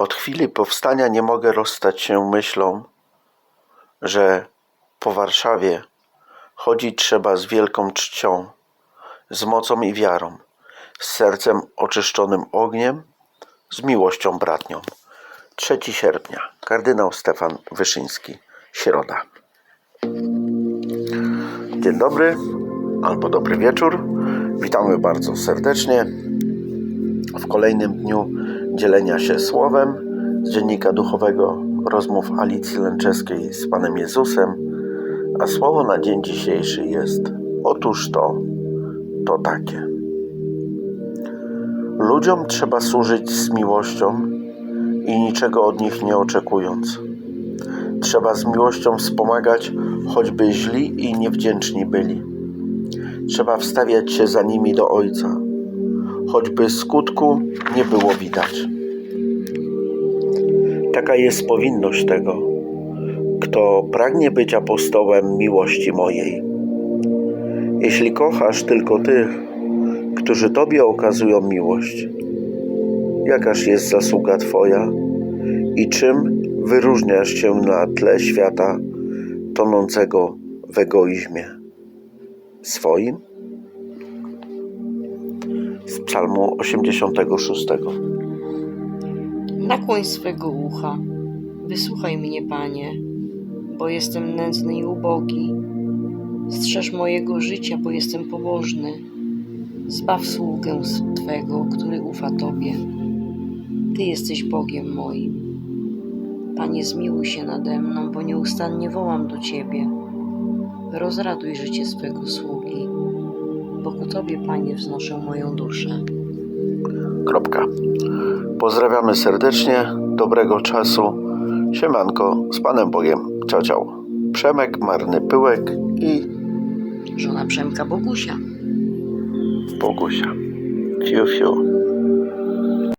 Od chwili powstania nie mogę rozstać się myślą, że po Warszawie chodzić trzeba z wielką czcią, z mocą i wiarą, z sercem oczyszczonym ogniem, z miłością bratnią. 3 sierpnia. Kardynał Stefan Wyszyński. Środa. Dzień dobry albo dobry wieczór. Witamy bardzo serdecznie w kolejnym dniu dzielenia się słowem z dziennika duchowego rozmów Alicji Lęczewskiej z Panem Jezusem. A słowo na dzień dzisiejszy jest otóż to, to takie. Ludziom trzeba służyć z miłością i niczego od nich nie oczekując. Trzeba z miłością wspomagać, choćby źli i niewdzięczni byli. Trzeba wstawiać się za nimi do Ojca, choćby skutku nie było widać. Taka jest powinność tego, kto pragnie być apostołem miłości mojej. Jeśli kochasz tylko tych, którzy Tobie okazują miłość, jakaż jest zasługa Twoja i czym wyróżniasz się na tle świata tonącego w egoizmie swoim? Psalmu 86. Nakłoń swego ucha, wysłuchaj mnie, Panie, bo jestem nędzny i ubogi. Strzeż mojego życia, bo jestem pobożny. Zbaw sługę Twego, który ufa Tobie. Ty jesteś Bogiem moim. Panie, zmiłuj się nade mną, bo nieustannie wołam do Ciebie. Rozraduj życie swego sługi, bo ku Tobie, Panie, wznoszę moją duszę. Kropka. Pozdrawiamy serdecznie, dobrego czasu. Siemanko, z Panem Bogiem. Ciao, ciao. Przemek, Marny Pyłek i Żona Przemka Bogusia. Bogusia. Fiu, fiu.